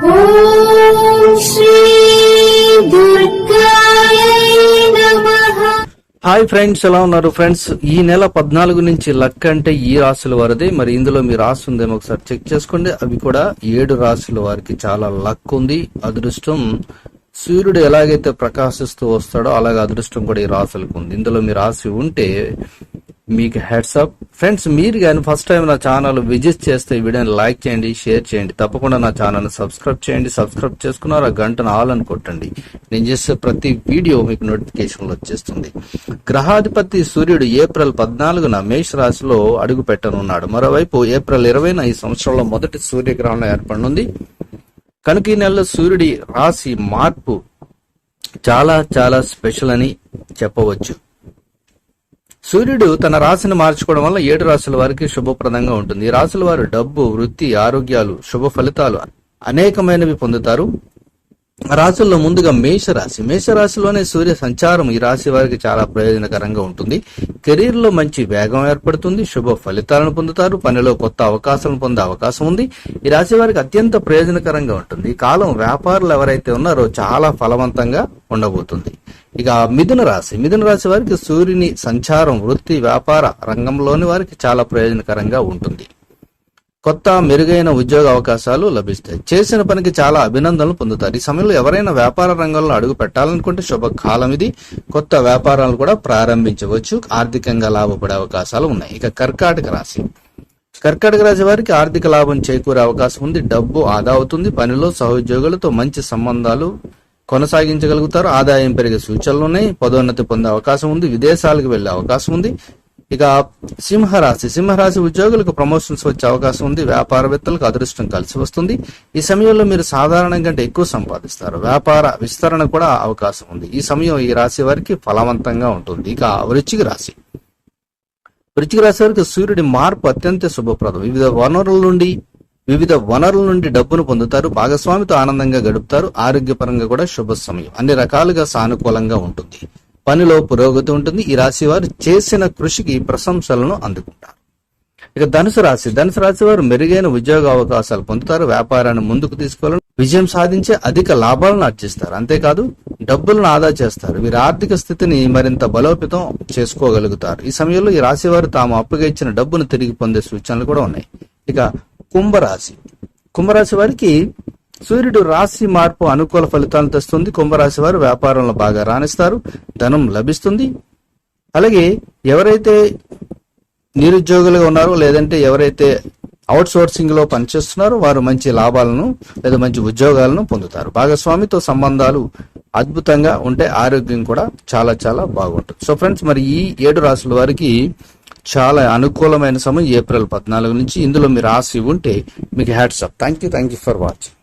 Hi friends ఎలా ఉన్నారు? Friends ఈ నెల పద్నాలుగు నుంచి లక్ అంటే ఈ రాశుల వారిది. మరి ఇందులో మీ రాసి ఉందేమో ఒకసారి చెక్ చేసుకోండి. అవి కూడా ఏడు రాశుల వారికి చాలా లక్ ఉంది. అదృష్టం సూర్యుడు ఎలాగైతే ప్రకాశిస్తూ వస్తాడో అలాగే అదృష్టం కూడా ఈ రాశులకు ఉంది. ఇందులో మీ రాశి ఉంటే మీకు హెడ్స్ ఫ్రెండ్స్ మీరు కానీ ఫస్ట్ టైం నా ఛానల్ విజిట్ చేస్తే ఈ వీడియోని లైక్ చేయండి షేర్ చేయండి. తప్పకుండా నా ఛానల్ సబ్స్క్రైబ్ చేయండి. సబ్స్క్రైబ్ చేసుకున్నారు ఆ గంటను ఆల్ అని కొట్టండి. నేను చేసే ప్రతి వీడియో మీకు నోటిఫికేషన్లు వచ్చేస్తుంది. గ్రహాధిపతి సూర్యుడు ఏప్రిల్ పద్నాలుగున మేష రాశిలో అడుగు పెట్టనున్నాడు. మరోవైపు ఏప్రిల్ ఇరవైన ఈ సంవత్సరంలో మొదటి సూర్యగ్రహణం ఏర్పడనుంది. కనుక ఈ నెలలో సూర్యుడి రాశి మార్పు చాలా చాలా స్పెషల్ అని చెప్పవచ్చు. సూర్యుడు తన రాశిని మార్చుకోవడం వల్ల ఏడు రాశుల వారికి శుభప్రదంగా ఉంటుంది. ఈ రాశుల వారు డబ్బు వృత్తి ఆరోగ్యాలు శుభ ఫలితాలు అనేకమైనవి పొందుతారు. రాశుల్లో ముందుగా మేషరాశి. మేషరాశిలోనే సూర్య సంచారం ఈ రాశి వారికి చాలా ప్రయోజనకరంగా ఉంటుంది. కెరీర్లో మంచి వేగం ఏర్పడుతుంది. శుభ ఫలితాలను పొందుతారు. పనిలో కొత్త అవకాశాలను పొందే అవకాశం ఉంది. ఈ రాశి వారికి అత్యంత ప్రయోజనకరంగా ఉంటుంది. ఈ కాలం వ్యాపారులు ఎవరైతే ఉన్నారో చాలా ఫలవంతంగా ఉండబోతుంది. ఇక మిథున రాశి. మిథున రాశి వారికి సూర్యుని సంచారం వృత్తి వ్యాపార రంగంలోని వారికి చాలా ప్రయోజనకరంగా ఉంటుంది. కొత్త మెరుగైన ఉద్యోగ అవకాశాలు లభిస్తాయి. చేసిన పనికి చాలా అభినందనలు పొందుతారు. ఈ సమయంలో ఎవరైనా వ్యాపార రంగంలో అడుగు పెట్టాలనుకుంటే శుభకాలం ఇది. కొత్త వ్యాపారాలు కూడా ప్రారంభించవచ్చు. ఆర్థికంగా లాభపడే అవకాశాలు ఉన్నాయి. ఇక కర్కాటక రాశి. కర్కాటక రాశి వారికి ఆర్థిక లాభం చేకూరే అవకాశం ఉంది. డబ్బు ఆదా అవుతుంది. పనిలో సహోద్యోగులతో మంచి సంబంధాలు కొనసాగించగలుగుతారు. ఆదాయం పెరిగే సూచనలు ఉన్నాయి. పదోన్నతి పొందే అవకాశం ఉంది. విదేశాలకు వెళ్ళే అవకాశం ఉంది. ఇక సింహరాశి. సింహరాశి ఉద్యోగులకు ప్రమోషన్స్ వచ్చే అవకాశం ఉంది. వ్యాపారవేత్తలకు అదృష్టం కలిసి వస్తుంది. ఈ సమయంలో మీరు సాధారణం కంటే ఎక్కువ సంపాదిస్తారు. వ్యాపార విస్తరణ కూడా అవకాశం ఉంది. ఈ సమయం ఈ రాశి వారికి ఫలవంతంగా ఉంటుంది. ఇక వృచ్చిక రాశి. వృచ్చిక రాశి వారికి సూర్యుడి మార్పు అత్యంత శుభప్రదం. వివిధ వనరుల నుండి వివిధ వనరుల నుండి డబ్బును పొందుతారు భాగస్వామితో ఆనందంగా గడుపుతారు ఆరోగ్యపరంగా కూడా శుభ సమయం అన్ని రకాలుగా సానుకూలంగా ఉంటుంది. పనిలో పురోగతి ఉంటుంది. ఈ రాశి వారు చేసిన కృషికి ప్రశంసలను అందుకుంటారు. ఇక ధనుసు రాశి. ధనుసు రాశి వారు మెరుగైన ఉద్యోగ అవకాశాలు పొందుతారు. వ్యాపారాన్ని ముందుకు తీసుకోవాలని విజయం సాధించే అధిక లాభాలను ఆర్జిస్తారు. అంతేకాదు డబ్బులను ఆదా చేస్తారు. వీరి ఆర్థిక స్థితిని మరింత బలోపేతం చేసుకోగలుగుతారు. ఈ సమయంలో ఈ రాశి వారు తాము అప్పుగా ఇచ్చిన డబ్బును తిరిగి పొందే సూచనలు కూడా ఉన్నాయి. ఇక కుంభరాశి. కుంభరాశి వారికి సూర్యుడు రాశి మార్పు అనుకూల ఫలితాలను తెస్తుంది. కుంభరాశి వారు వ్యాపారంలో బాగా రాణిస్తారు. ధనం లభిస్తుంది. అలాగే ఎవరైతే నిరుద్యోగులుగా ఉన్నారో లేదంటే ఎవరైతే అవుట్ సోర్సింగ్లో పనిచేస్తున్నారో వారు మంచి లాభాలను లేదా మంచి ఉద్యోగాలను పొందుతారు. భాగస్వామితో సంబంధాలు అద్భుతంగా ఉంటే ఆరోగ్యం కూడా చాలా చాలా బాగుంటుంది. సో ఫ్రెండ్స్ మరి ఈ ఏడు రాశుల వారికి చాలా అనుకూలమైన సమయం ఏప్రిల్ పద్నాలుగు నుంచి. ఇందులో మీరు రాసి ఉంటే మీకు hats up. Thank you thank you for watching